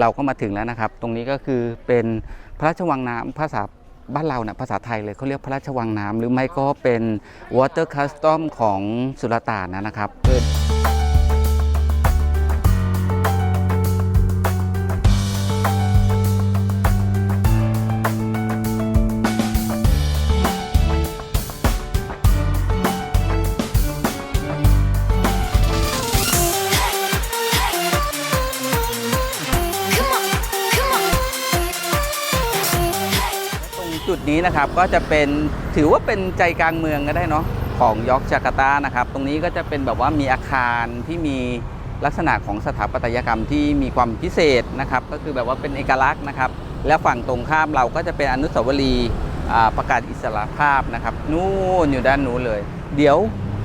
เราก็มาถึงแล้วนะครับ ตรงนี้ก็คือเป็นพระราชวังน้ำภาษาบ้านเราเนี่ยภาษาไทยเลยเขาเรียกพระราชวังน้ำหรือไม่ก็เป็น water custom ของสุลต่านนะครับ นะครับก็จะเป็นถือว่าเป็นใจกลางเมืองก็ได้เนาะของยอกจาการ์ตานะครับ ตรงนี้ก็จะเป็นแบบว่ามีอาคารที่มีลักษณะของสถาปัตยกรรมที่มีความพิเศษนะครับ ก็คือแบบว่าเป็นเอกลักษณ์นะครับ และฝั่งตรงข้ามเราก็จะเป็นอนุสาวรีย์ประกาศอิสรภาพนะครับ นู่นอยู่ด้านนู้นเลย เดี๋ยว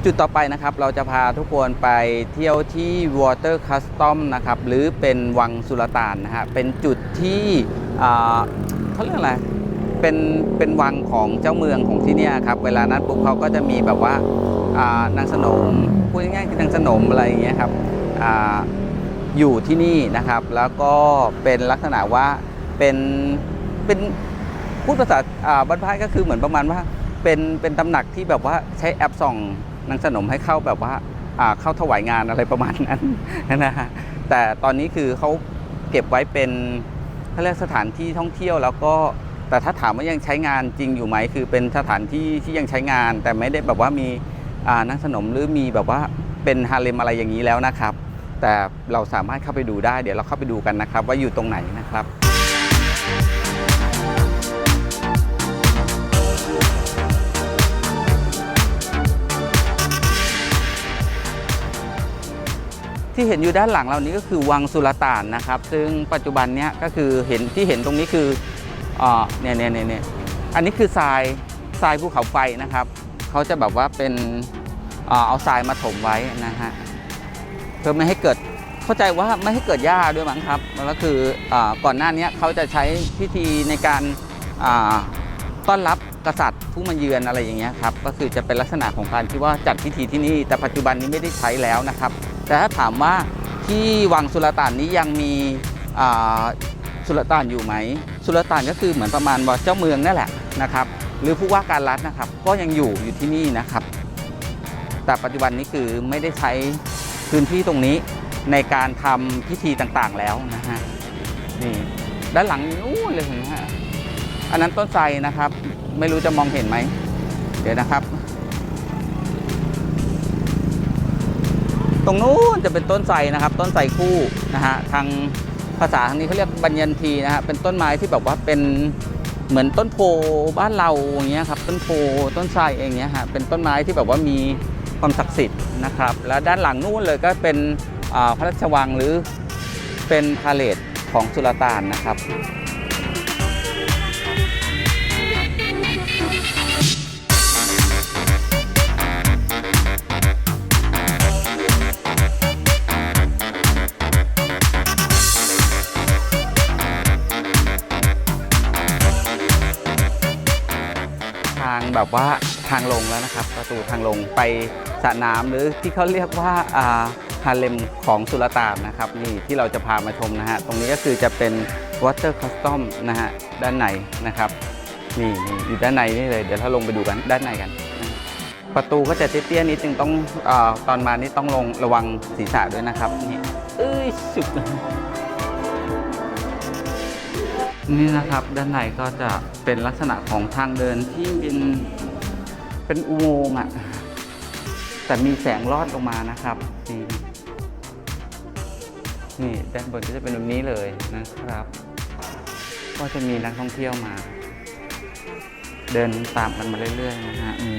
จุดต่อไปนะครับ เราจะพาทุกคนไปเที่ยวที่ Water Custom นะครับ หรือเป็นวังสุลต่านนะฮะเป็นจุดที่เขาเรียกอะไร เป็นเป็นวังของเจ้าเมืองของที่เนี่ยครับเวลานั้นปุ๊บเขาก็จะมีแบบว่าอ่านางสนมพูดง่ายๆคือนางสนมอะไรอย่างเงี้ยครับอาอยู่ที่นี่นะครับ แล้วก็เป็นลักษณะว่าเป็นเป็นพูดภาษาอ่าบ้านพายก็คือเหมือนประมาณว่าเป็นเป็นตำหนักที่แบบว่าใช้แอปส่องนางสนมให้เข้าแบบว่าอ่าเข้าถวายงานอะไรประมาณนั้นนะฮะแต่ตอนนี้คือเขาเก็บไว้เป็นเขาเรียกสถานที่ท่องเที่ยวแล้วก็ แต่ถ้าถามว่ายังใช้งานจริงอยู่ไหมคือเป็นสถานที่ที่ยังใช้งาน แต่ไม่ได้แบบว่ามีนักสนมหรือมีแบบว่าเป็นฮาเลมอะไรอย่างนี้แล้วนะครับ แต่เราสามารถเข้าไปดูได้เดี๋ยวเราเข้าไปดูกันนะครับ ว่าอยู่ตรงไหนนะครับที่เห็นอยู่ด้านหลังเรานี้ก็คือวังสุลต่านนะครับ ซึ่งปัจจุบันเนี้ยก็คือเห็นที่เห็นตรงนี้คือ อ่าเนี่ยเนี่ยเนี่ยอันนี้คือทรายทรายภูเขาไฟนะครับเขาจะแบบว่าเป็นเอาทรายมาถมไว้นะฮะเพื่อไม่ให้เกิดเข้าใจว่าไม่ให้เกิดหญ้าด้วยมั้งครับแล้วคืออก่อนหน้านี้เขาจะใช้พิธีในการต้อนรับกษัตริย์ผู้มาเยือนอะไรอย่างเงี้ยครับก็คือจะเป็นลักษณะของการที่ว่าจัดพิธีที่นี่แต่ปัจจุบันนี้ไม่ได้ใช้แล้วนะครับ แต่ถ้าถามว่าที่วังสุลต่านนี้ยังมี สุลต่านอยู่ไหม สุลต่านก็คือเหมือนประมาณว่าเจ้าเมืองนั่นแหละนะครับ หรือผู้ว่าการรัฐนะครับ ก็ยังอยู่อยู่ที่นี่นะครับ แต่ปัจจุบันนี้คือไม่ได้ใช้พื้นที่ตรงนี้ในการทำพิธีต่างๆแล้วนะฮะนี่ด้านหลังนู้นเลยเห็นไหมฮะอันนั้นต้นไทรนะครับ ไม่รู้จะมองเห็นไหมเดี๋ยวนะครับ ตรงนู้นจะเป็นต้นไทรนะครับ ต้นไทรคู่นะฮะทาง ภาษาทางนี้เขาเรียกบัญญันทีนะฮะเป็นต้นไม้ที่แบบว่าเป็นเหมือนต้นโพบ้านเราอย่างเงี้ยครับต้นโพต้นไทรเองเงี้ยฮะเป็นต้นไม้ที่แบบว่ามีความศักดิ์สิทธิ์นะครับ แล้วด้านหลังนู้นเลยก็เป็นพระราชวังหรือเป็นพาเลทของสุลต่านนะครับ แบบว่าทางลงแล้วนะครับ ประตูทางลงไปสระน้ำหรือที่เขาเรียกว่าอ่าฮาเลมของสุลต่านนะครับนี่ที่เราจะพามาชมนะฮะตรงนี้ก็คือจะเป็น Water Custom นะฮะด้านในนะครับนี่อยู่ด้านในนี่เลยเดี๋ยวถ้าลงไปดูกันด้านในกัน ประตูก็จะเตี้ยๆนิดนึงต้องอตอนมานี่ต้องลงระวังศีรษะด้วยนะครับนี่เอ้ยสุด นี่นะครับด้านในก็จะเป็นลักษณะของทางเดินที่เป็นเป็นอุโมงค์อะแต่มีแสงลอดลงมานะครับนี่นี่ด้านบนก็จะเป็นแบบนี้เลยนะครับ ก็จะมีนักท่องเที่ยวมา เดินตามกันมาเรื่อยๆนะฮะอื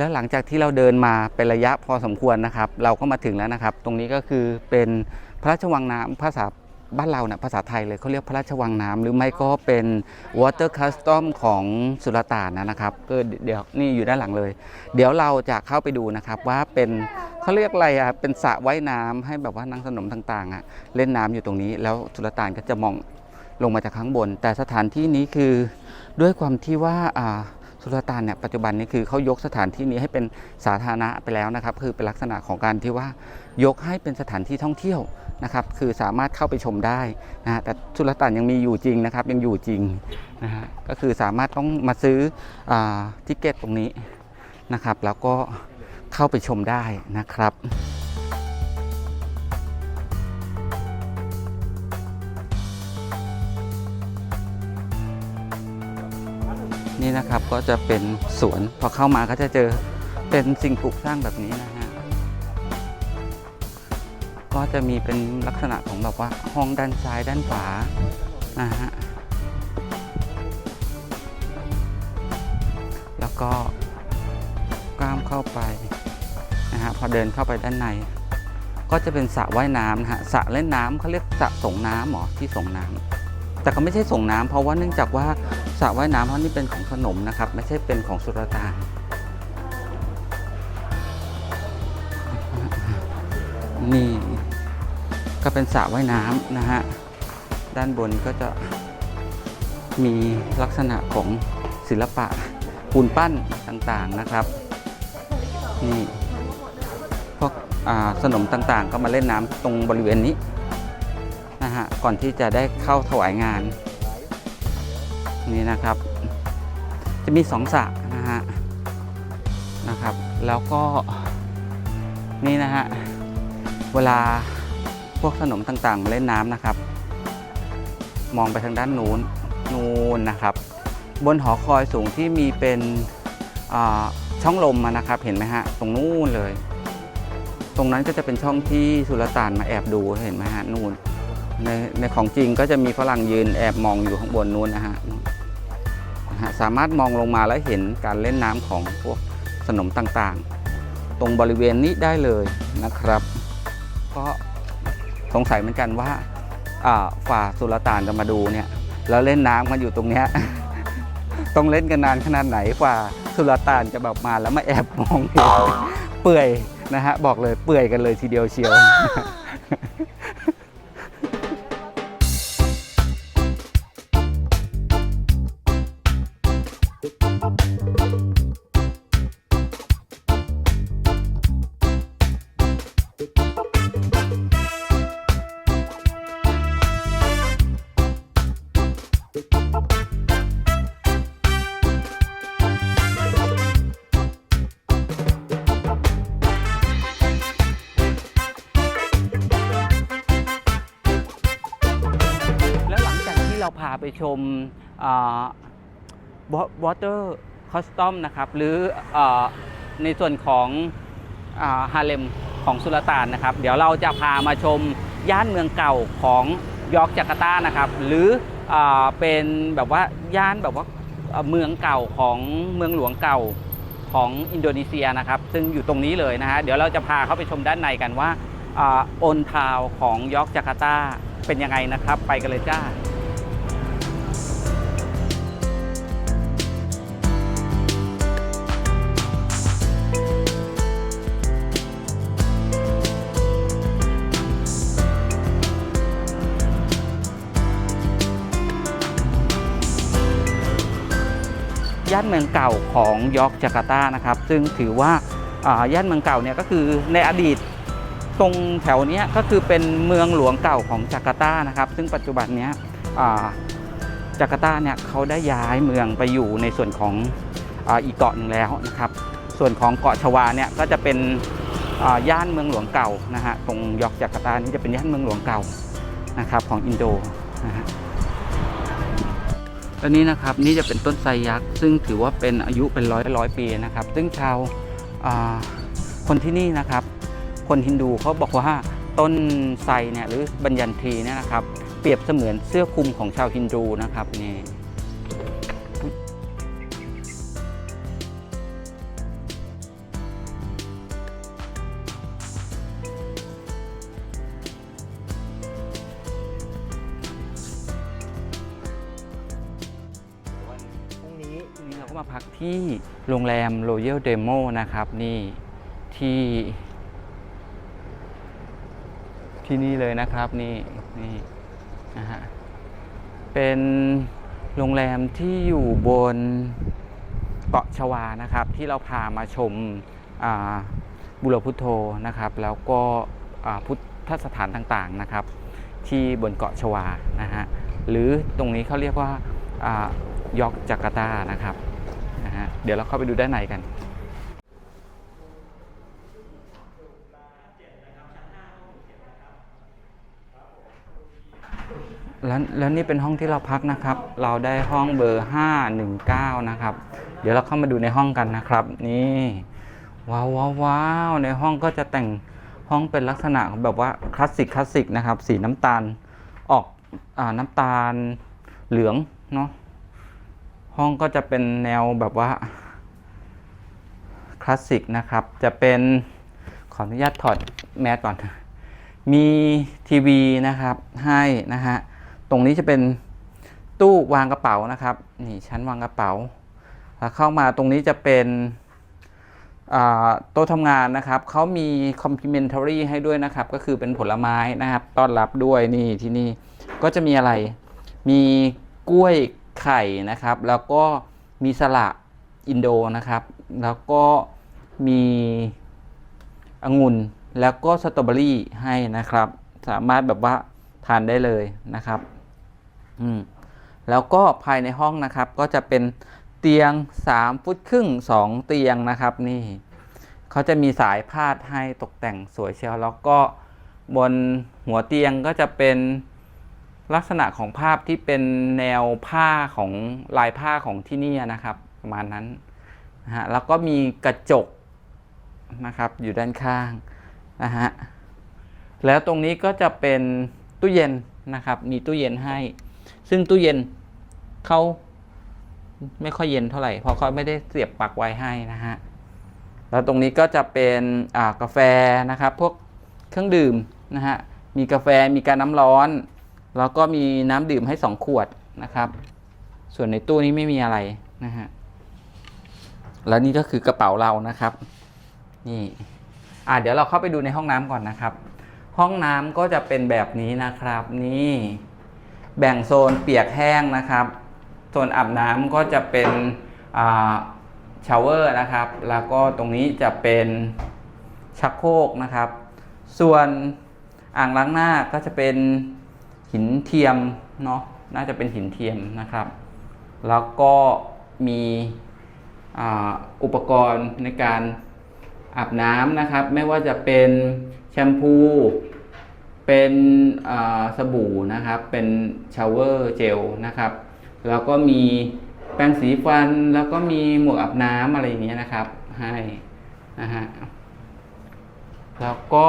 แล้วหลังจากที่เราเดินมาเป็นระยะพอสมควรนะครับ เราก็มาถึงแล้วนะครับ ตรงนี้ก็คือเป็นพระราชวังน้ำภาษาบ้านเราเนี่ยภาษาไทยเลยเขาเรียกพระราชวังน้ำหรือไม่ก็เป็น Water Custom ของสุลต่านนะครับก็เดี๋ยวนี่อยู่ด้านหลังเลย เดี๋ยวเราจะเข้าไปดูนะครับว่าเป็นเขาเรียกอะไรอะเป็นสระว่ายน้ำให้แบบว่านังสนมต่างๆอะเล่นน้ำอยู่ตรงนี้ แล้วสุลต่านก็จะมองลงมาจากข้างบน แต่สถานที่นี้คือด้วยความที่ว่าอ่า สุลต่านเนี่ยปัจจุบันนี้คือเขายกสถานที่นี้ให้เป็นสาธารณะไปแล้วนะครับ คือเป็นลักษณะของการที่ว่ายกให้เป็นสถานที่ท่องเที่ยวนะครับ คือสามารถเข้าไปชมได้นะฮะแต่สุลต่านยังมีอยู่จริงนะครับ ยังอยู่จริงนะฮะก็คือสามารถต้องมาซื้ออทิเกตตรงนี้นะครับ แล้วก็เข้าไปชมได้นะครับ นี่นะครับก็จะเป็นสวนพอเข้ามาก็จะเจอเป็นสิ่งปลูกสร้างแบบนี้นะฮะก็จะมีเป็นลักษณะของแบบว่าห้องด้านซ้ายด้านขวานะฮะแล้วก็กล้ามเข้าไปนะฮะพอเดินเข้าไปด้านใน ก็จะเป็นสระว่ายน้ำนะฮะสระเล่นน้ำเขาเรียกสระส่งน้ำหรอที่ส่งน้ำแต่ก็ไม่ใช่ส่งน้ำเพราะว่าเนื่องจากว่า สระว่ายน้ำเพราะนี่เป็นของขนมนะครับ ไม่ใช่เป็นของสุรตานนี่ก็เป็นสระว่ายน้ำนะฮะ ด้านบนก็จะมีลักษณะของศิลปะปูนปั้นต่างๆนะครับ นี่พวกอ่าสนมต่างๆ ก็มาเล่นน้ำตรงบริเวณนี้นะฮะ ก่อนที่จะได้เข้าถวายงาน นี่นะครับ จะมีสองสระนะฮะนะครับ แล้วก็นี่นะฮะเวลาพวกขนมต่างๆมาเล่นน้ำนะครับ มองไปทางด้านนู้นนู้นนะครับ บนหอคอยสูงที่มีเป็นช่องลมนะครับเห็นไหมฮะตรงนู้นเลย ตรงนั้นก็จะเป็นช่องที่สุลต่านมาแอบดูเห็นไหมฮะนู่นในในของจริงก็จะมีฝรั่งยืนแอบมองอยู่ข้างบนนู้นนะฮะ ฮะสามารถมองลงมาแล้วเห็นการเล่นน้ำของพวกสนมต่างๆ ตรงบริเวณนี้ได้เลยนะครับ ก็สงสัยเหมือนกันว่าฝ่าสุลต่านจะมาดูเนี่ยแล้วเล่นน้ำกันอยู่ตรงเนี้ยต้องเล่นกันนานขนาดไหนกว่าสุลต่านจะแบบมาแล้วมาแอบมองเห็นเปื่อยนะฮะบอกเลยเปื่อยกันเลยทีเดียวเชียว ชมวอเตอร์คอสตอมนะครับ หรืออในส่วนของฮาเลมของสุลต่านนะครับ เดี๋ยวเราจะพามาชมย่านเมืองเก่าของยอร์กจาการ์ตานะครับ หรืออเป็นแบบว่าย่านแบบว่าเอ่อเมืองเก่าของเมืองหลวงเก่าของอินโดนีเซียนะครับ ซึ่งอยู่ตรงนี้เลยนะฮะเดี๋ยวเราจะพาเข้าไปชมด้านในกันว่าโอนทาวของยอร์กจาการ์ตาเป็นยังไงนะครับ ไปกันเลยจ้า ย่านเมืองเก่าของยอร์กจาการ์ตานะครับ ซึ่งถือว่าย่านเมืองเก่าเนี่ยก็คือในอดีตตรงแถวนี้ก็คือเป็นเมืองหลวงเก่าของจาการ์ตานะครับ ซึ่งปัจจุบันเนี้ยจาการ์ตาเนี่ยเขาได้ย้ายเมืองไปอยู่ในส่วนของอ,อีกเกาะหนึ่งแล้วนะครับ ส่วนของเกาะชวาเนี่ยก็จะเป็นย่านเมืองหลวงเก่านะฮะตรงยอร์กจาการ์ตานี่จะเป็นย่านเมืองหลวงเก่านะครับของอินโดนะฮะ อันนี้นะครับนี่จะเป็นต้นไทรยักษ์ซึ่งถือว่าเป็นอายุเป็นร้อยร้อยปีนะครับ ซึ่งชาวาคนที่นี่นะครับ คนฮินดูเขาบอกว่าต้นไทรเนี่ยหรือบัญญันทีเนี่ยนะครับ เปรียบเสมือนเสื้อคลุมของชาวฮินดูนะครับนี่ โรงแรม Royal Demo นะครับ นี่ที่ ที่นี่เลยนะครับ นี่นี่นะฮะเป็นโรงแรมที่อยู่บนเกาะชวานะครับ ที่เราพามาชมาบุรพุทโธนะครับ แล้วก็พุทธสถานต่างๆนะครับ ที่บนเกาะชวานะฮะหรือตรงนี้เขาเรียกว่าอายอกจาการ์ตานะครับ เดี๋ยวเราเข้าไปดูด้านในกัน แล้วแล้วนี่เป็นห้องที่เราพักนะครับ เราได้ห้องเบอร์ 519 นะครับ เดี๋ยวเราเข้ามาดูในห้องกันนะครับ นี่ว้าวว้าวในห้องก็จะแต่งห้องเป็นลักษณะแบบว่าคลาสสิกคลาสสิกนะครับ สีน้ำตาลออกอน้ำตาลเหลืองเนาะ ห้องก็จะเป็นแนวแบบว่าคลาสสิกนะครับ จะเป็นขออนุญาตถอดแมสก่อน มีทีวีนะครับให้นะฮะ ตรงนี้จะเป็นตู้วางกระเป๋านะครับ นี่ชั้นวางกระเป๋า แล้วเข้ามาตรงนี้จะเป็นโต๊ะทำงานนะครับ เขามี complimentary ให้ด้วยนะครับ ก็คือเป็นผลไม้นะครับ ต้อนรับด้วยนี่ที่นี่ ก็จะมีอะไร มีกล้วย ไข่นะครับ แล้วก็มีสละอินโดนะครับ แล้วก็มีองุ่นแล้วก็สตรอเบอรี่ให้นะครับ สามารถแบบว่าทานได้เลยนะครับอืมแล้วก็ภายในห้องนะครับก็จะเป็นเตียง 3 ฟุตครึ่ง 2 เตียงนะครับ นี่เขาจะมีสายพาดให้ตกแต่งสวยเชียวแล้วก็บนหัวเตียงก็จะเป็น ลักษณะของภาพที่เป็นแนวผ้าของลายผ้าของที่นี่นะครับ ประมาณนั้นนะฮะแล้วก็มีกระจกนะครับอยู่ด้านข้างนะฮะแล้วตรงนี้ก็จะเป็นตู้เย็นนะครับ มีตู้เย็นให้ ซึ่งตู้เย็นเขาไม่ค่อยเย็นเท่าไหร่เพราะเขาไม่ได้เสียบปลั๊กไว้ให้นะฮะแล้วตรงนี้ก็จะเป็นกาแฟนะครับ พวกเครื่องดื่มนะฮะมีกาแฟมีการน้ำร้อน แล้วก็มีน้ำดื่มให้สองขวดนะครับ ส่วนในตู้นี้ไม่มีอะไรนะฮะ แล้วนี่ก็คือกระเป๋าเรานะครับ นี่อ่าเดี๋ยวเราเข้าไปดูในห้องน้ำก่อนนะครับ ห้องน้ำก็จะเป็นแบบนี้นะครับ นี่แบ่งโซนเปียกแห้งนะครับ โซนอาบน้ำก็จะเป็นชาวเวอร์นะครับ แล้วก็ตรงนี้จะเป็นชักโครกนะครับ ส่วนอ่างล้างหน้าก็จะเป็น หินเทียมเนาะน่าจะเป็นหินเทียมนะครับ แล้วก็มีอุปกรณ์ในการอาบน้ำนะครับ ไม่ว่าจะเป็นแชมพู เป็นสบู่นะครับ เป็นชาวเวอร์เจลนะครับ แล้วก็มีแปรงสีฟัน แล้วก็มีหมวกอาบน้ำอะไรอย่างเงี้ยนะครับ ให้นะฮะ แล้วก็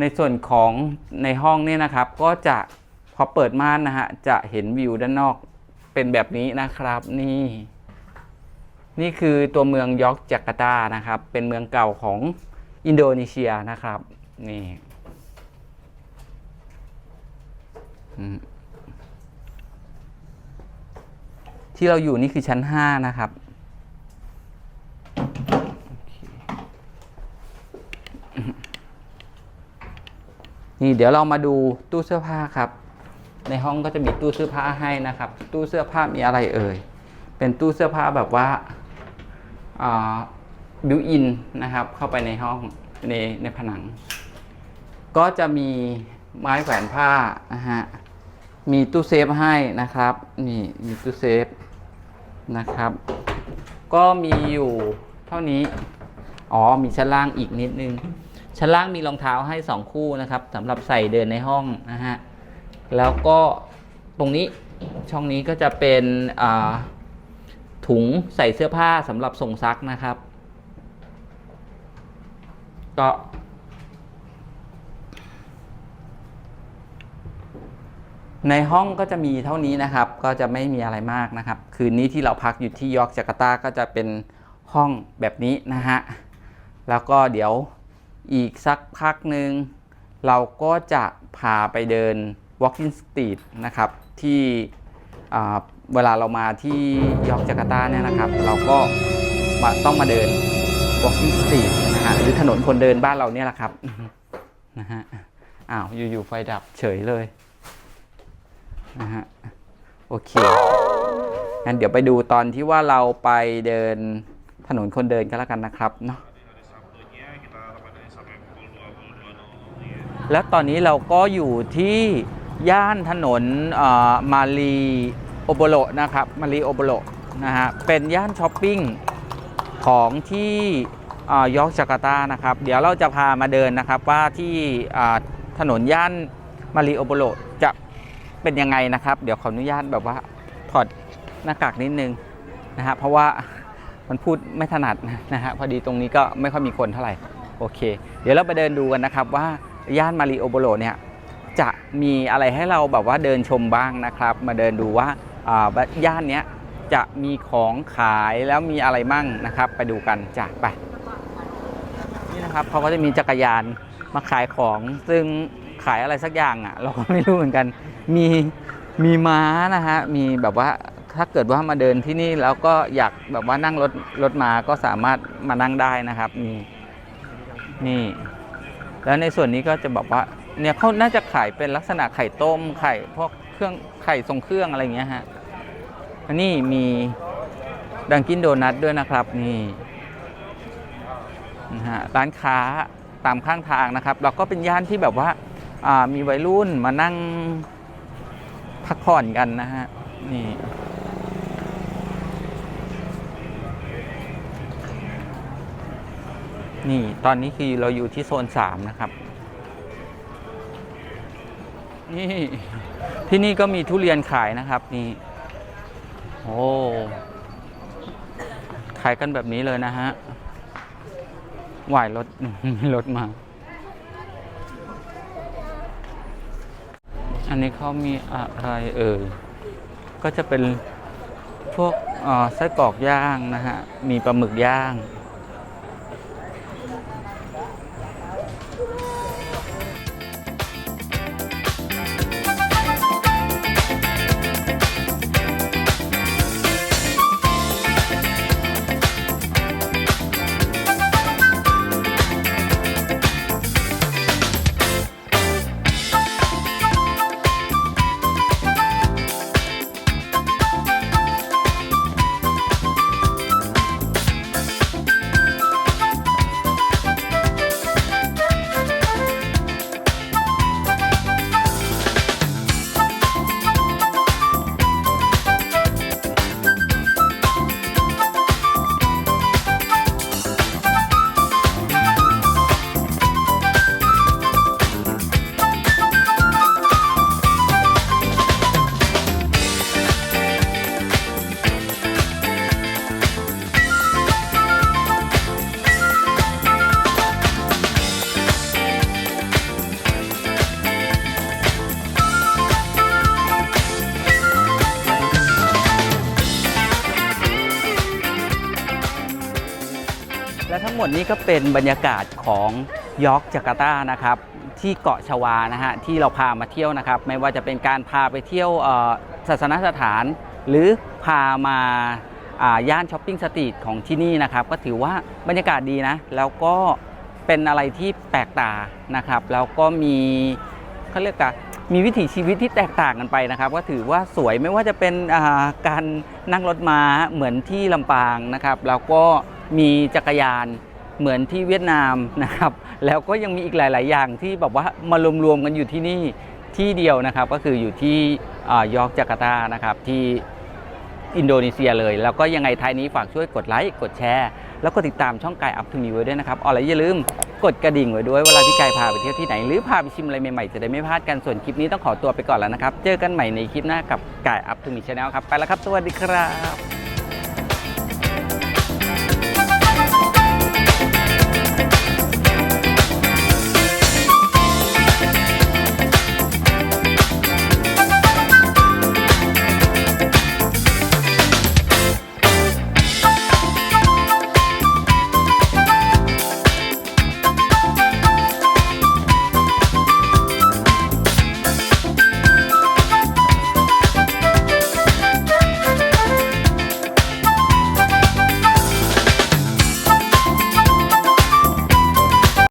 ในส่วนของในห้องเนี่ยนะครับก็จะ พอเปิดม่านนะฮะ จะเห็นวิวด้านนอกเป็นแบบนี้นะครับ นี่ นี่คือตัวเมืองยอกจาการ์ตานะครับ เป็นเมืองเก่าของอินโดนีเซียนะครับ นี่ที่เราอยู่นี่คือชั้น 5 นะครับ นี่เดี๋ยวเรามาดูตู้เสื้อผ้าครับ ในห้องก็จะมีตู้เสื้อผ้าให้นะครับ ตู้เสื้อผ้ามีอะไรเอ่ย เป็นตู้เสื้อผ้าแบบว่าบิวอินนะครับ เข้าไปในห้องในในผนัง ก็จะมีไม้แขวนผ้านะฮะ มีตู้เซฟให้นะครับ นี่มีตู้เซฟนะครับ ก็มีอยู่เท่านี้ อ๋อ มีชั้นล่างอีกนิดนึง ชั้นล่างมีรองเท้าให้สองคู่นะครับสำหรับใส่เดินในห้องนะฮะ แล้วก็ตรงนี้ช่องนี้ก็จะเป็นถุงใส่เสื้อผ้าสำหรับส่งซักนะครับ ก็ในห้องก็จะมีเท่านี้นะครับ ก็จะไม่มีอะไรมากนะครับ คืนนี้ที่เราพักอยู่ที่ยอร์กจาการ์ตาก็จะเป็นห้องแบบนี้นะฮะ แล้วก็เดี๋ยวอีกสักพักหนึ่งเราก็จะพาไปเดิน Walking Street นะครับที่เวลาเรามาที่ยอร์กจาการ์ตาเนี่ยนะครับ เราก็มาต้องมาเดิน walking street นะฮะหรือถนนคนเดินบ้านเราเนี่ยแหละครับนะฮะอ้าวอยู่ๆไฟดับเฉยเลยนะฮะโอเคงั้นเดี๋ยวไปดูตอนที่ว่าเราไปเดินถนนคนเดินกันแล้วกันนะครับเนาะแล้วตอนนี้เราก็อยู่ที่ ย่านถนนมารีโอโบโลนะครับมารีโอโบโลนะฮะเป็นย่านช้อปปิ้งของที่ยอร์กจาการ์ตานะครับ เดี๋ยวเราจะพามาเดินนะครับว่าที่ถนนย่านมารีโอโบโลจะเป็นยังไงนะครับ เดี๋ยวขออนุญาตแบบว่าถอดหน้ากากนิดนึงนะฮะเพราะว่ามันพูดไม่ถนัดนะฮะพอดีตรงนี้ก็ไม่ค่อยมีคนเท่าไหร่โอเค เดี๋ยวเราไปเดินดูกันนะครับว่าย่านมาริโอโบโลเนี่ย จะมีอะไรให้เราแบบว่าเดินชมบ้างนะครับ มาเดินดูว่าอ่าย่านนี้จะมีของขายแล้วมีอะไรมั่งนะครับ ไปดูกันจ้ะไปนี่นะครับเขาก็จะมีจักรยานมาขายของซึ่งขายอะไรสักอย่างอะ เราก็ไม่รู้เหมือนกันมีมีม้านะฮะมีแบบว่าถ้าเกิดว่ามาเดินที่นี่แล้วก็อยากแบบว่านั่งรถรถมาก็สามารถมานั่งได้นะครับ มีนี่ แล้วในส่วนนี้ก็จะบอกว่า เนี่ยเขาน่าจะขายเป็นลักษณะไข่ต้มไข่พวกเครื่องไข่ทรงเครื่องอะไรเงี้ยฮะอันนี้มีดังกินโดนัทด้วยนะครับนี่นะฮะร้านค้าตามข้างทางนะครับเราก็เป็นย่านที่แบบว่าามีวัยรุ่นมานั่งพักผ่อนกันนะฮะนี่นี่ตอนนี้คือเราอยู่ที่โซน 3 นะครับ นี่ที่นี่ก็มีทุเรียนขายนะครับนี่โอ้ขายกันแบบนี้เลยนะฮะหวายรถรถมา อันนี้เขามีอะไรเอ่ยก็จะเป็นพวกไส้กรอกย่างนะฮะมีปลาหมึกย่าง นี้ก็เป็นบรรยากาศของยอร์กจาการ์ตานะครับที่เกาะชวานะฮะที่เราพามาเที่ยวนะครับ ไม่ว่าจะเป็นการพาไปเที่ยวอ่อศาสนสถาน หรือพามาย่านช้อปปิ้งสตรีทของที่นี่นะครับก็ถือว่าบรรยากาศดีนะ แล้วก็เป็นอะไรที่แปลกตานะครับ แล้วก็มีเขาเรียกกันมีวิถีชีวิตที่แตกต่างกันไปนะครับ ก็ถือว่าสวยไม่ว่าจะเป็นอ่าการนั่งรถม้าเหมือนที่ลำปางนะครับ แล้วก็มีจักรยาน เหมือนที่เวียดนามนะครับ แล้วก็ยังมีอีกหลาย ๆ อย่างที่แบบว่ามารวม ๆ กันอยู่ที่นี่ที่เดียวนะครับ ก็คืออยู่ที่ยอร์กจาการ์ตานะครับที่อินโดนีเซียเลย แล้วก็ยังไงท้ายนี้ฝากช่วยกดไลค์กดแชร์ แล้วก็ติดตามช่องกายอัพทูมีไว้ด้วยนะครับอ๋อแล้วอย่าลืมกดกระดิ่งไว้ด้วยเวลาที่กายพาไปเที่ยวที่ไหน หรือพาไปชิมอะไรใหม่ ๆ จะได้ไม่พลาดกันส่วนคลิปนี้ต้องขอตัวไปก่อนแล้วนะครับ เจอกันใหม่ในคลิปหน้ากับกายอัพทูมีชาแนลครับไปแล้วครับสวัสดีครับ